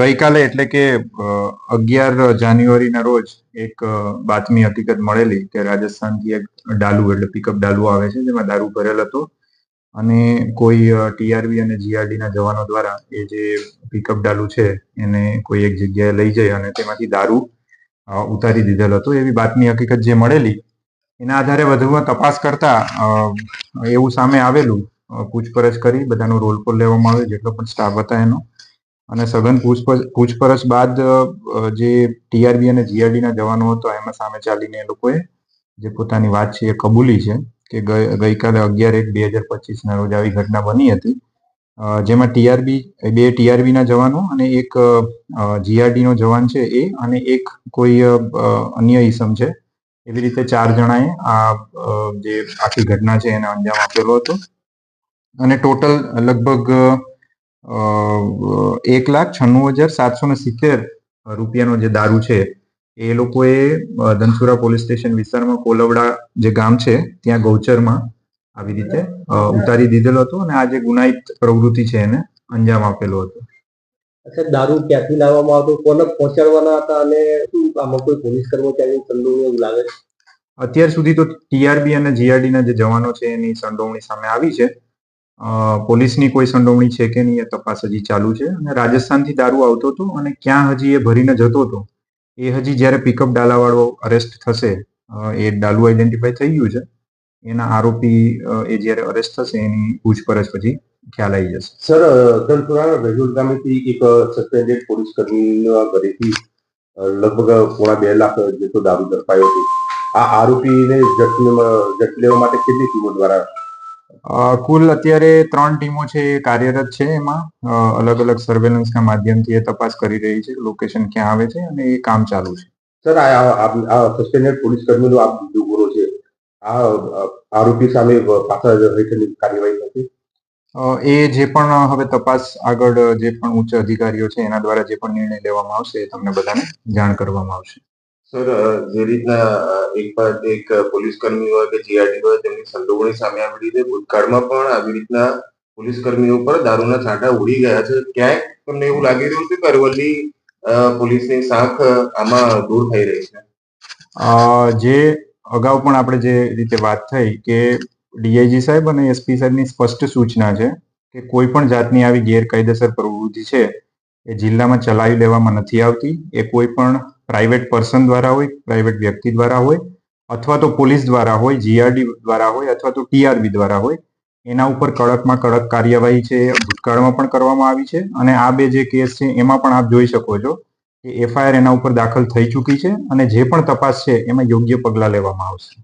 ગઈકાલે એટલે કે અગિયાર જાન્યુઆરીના રોજ એક બાતમી હકીકત મળેલી કે રાજસ્થાનથી એક ડાલુ એટલે પિકઅપ ડાલુ આવે છે, જેમાં દારૂ ભરેલ હતો. અને કોઈ ટીઆરબી અને જીઆરડી ના જવાનો દ્વારા એ જે પિકઅપ ડાલુ છે, એને કોઈ એક જગ્યાએ લઈ જઈ અને તેમાંથી દારૂ ઉતારી દીધેલ હતો. એવી બાતમી હકીકત જે મળેલી, એના આધારે વધુમાં તપાસ કરતા એવું સામે આવેલું પૂછપરછ કરી, બધાનો રોલ કોલ લેવામાં આવ્યો, જેટલો પણ સ્ટાફ હતા એનો. અને સઘન પૂછપરછ બાદ જે ટીઆરબી અને જીઆરડી ના જવાનો હતો, એમાં સામે ચાલીને એ લોકોએ જે પોતાની વાત છે એ કબૂલી છે કે ગઈ- ગઈકાલે અગિયાર એક બે હજાર પચીસ ના રોજ આવી ઘટના બની હતી. જેમાં ટીઆરબી બે ટીઆરબી ના જવાનો અને એક જીઆરડી નો જવાન છે એ અને એક કોઈ અન્ય ઈસમ છે. એવી રીતે ચાર જણાએ આ જે આખી ઘટના છે એને અંજામ આપેલો હતો. અને ટોટલ લગભગ એક લાખ છન્નું હજાર સાતસો ને સિત્તેર રૂપિયાનો જે દારૂ છે એ લોકોએ ધનસુરા પોલીસ સ્ટેશન વિસ્તારમાં કોલવડા જે ગામ છે ત્યાં ગૌચરમાં આવી રીતે ઉતારી દીધેલો હતો અને આ જે ગુનાહિત પ્રવૃત્તિ છે એને અંજામ આપેલો હતો. અચ્છા દારૂ ક્યાંથી લાવવામાં આવતો? કોને પહોંચાડવાના હતા અને આમાં કોઈ પોલીસ કર્મચારી સંડોવણી એવું લાગે છે? અત્યાર સુધી તો ટીઆરબી અને જીઆરડી ના જે જવાનો છે એની સંડોવણી સામે આવી છે. પોલીસની કોઈ સંડોવણી છે કે નહીં એ તપાસ હજી ચાલુ છે અને રાજસ્થાનથી દારૂ આવતો હતો અને ક્યાં હજી એ ભરીને જતો હતો, એ હજી જ્યારે પિકઅપ ડાલાવાળો અરેસ્ટ થશે એ ડાલુ આઈડેન્ટિફાઈ થઈ ગયું છે, એના આરોપી એ જ્યારે અરેસ્ટ થશે એની પૂછપરછ પછી ખ્યાલ આવી જશે. સર ધનસુરાના વેજોડ ગામેથી એક સસ્પેન્ડેડ પોલીસ કર્મીના ઘરેથી લગભગ પોણા બે લાખ જેટલો દારૂ ઝડપાયો હતો. આ આરોપીને ઝડપી લેવા માટે કેટલી ટીમો દ્વારા કુલ અત્યારે ત્રણ ટીમો છે એ કાર્યરત છે એમાં. અલગ અલગ સર્વેલન્સના માધ્યમથી એ તપાસ કરી રહી છે લોકેશન ક્યાં આવે છે અને એ કામ ચાલુ છે. સર આ સસ્પેન્ડેડ પોલીસ કર્મીનો આ બીજો ગુનો છે આ આરોપી સામે પાછળ હેઠળની કાર્યવાહી થશે? એ જે પણ હવે તપાસ આગળ જે પણ ઉચ્ચ અધિકારીઓ છે એના દ્વારા જે પણ નિર્ણય લેવામાં આવશે એ તમને બધાને જાણ કરવામાં આવશે. સર જે રીતના એક બાદ એક પોલીસ કર્મી હોય કે જીઆરડી હોય, તેમની સંડોવણી સામે આવી રીતે ભૂતકાળમાં પણ આવી રીતના પોલીસ કર્મીઓ પર દારૂના છાંટા ઉડી ગયા છે. ક્યાંક તમને એવું લાગી રહ્યું છે કે અરવલ્લી પોલીસની શાખ આમાં દૂર થઈ રહી છે? જે અગાઉ પણ આપણે જે રીતે વાત થઈ કે ડીઆઈજી સાહેબ અને એસપી સાહેબની સ્પષ્ટ સૂચના છે કે કોઈ પણ જાતની આવી ગેરકાયદેસર પ્રવૃત્તિ છે એ જિલ્લામાં ચલાવી લેવામાં નથી આવતી. એ કોઈ પણ પ્રાઇવેટ પર્સન દ્વારા હોય, પ્રાઇવેટ વ્યક્તિ દ્વારા હોય, અથવા તો પોલીસ દ્વારા હોય જીઆરડી દ્વારા હોય, અથવા તો ટીઆરબી દ્વારા હોય, એના ઉપર કડકમાં કડક કાર્યવાહી છે, ભૂતકાળમાં પણ કરવામાં આવી છે, અને આ બે જે કેસ છે, એમાં પણ આપ જોઈ શકો છો કે એફઆઈઆર એના ઉપર દાખલ થઈ ચૂકી છે, અને જે પણ તપાસ છે, એમાં યોગ્ય પગલાં લેવામાં આવશે.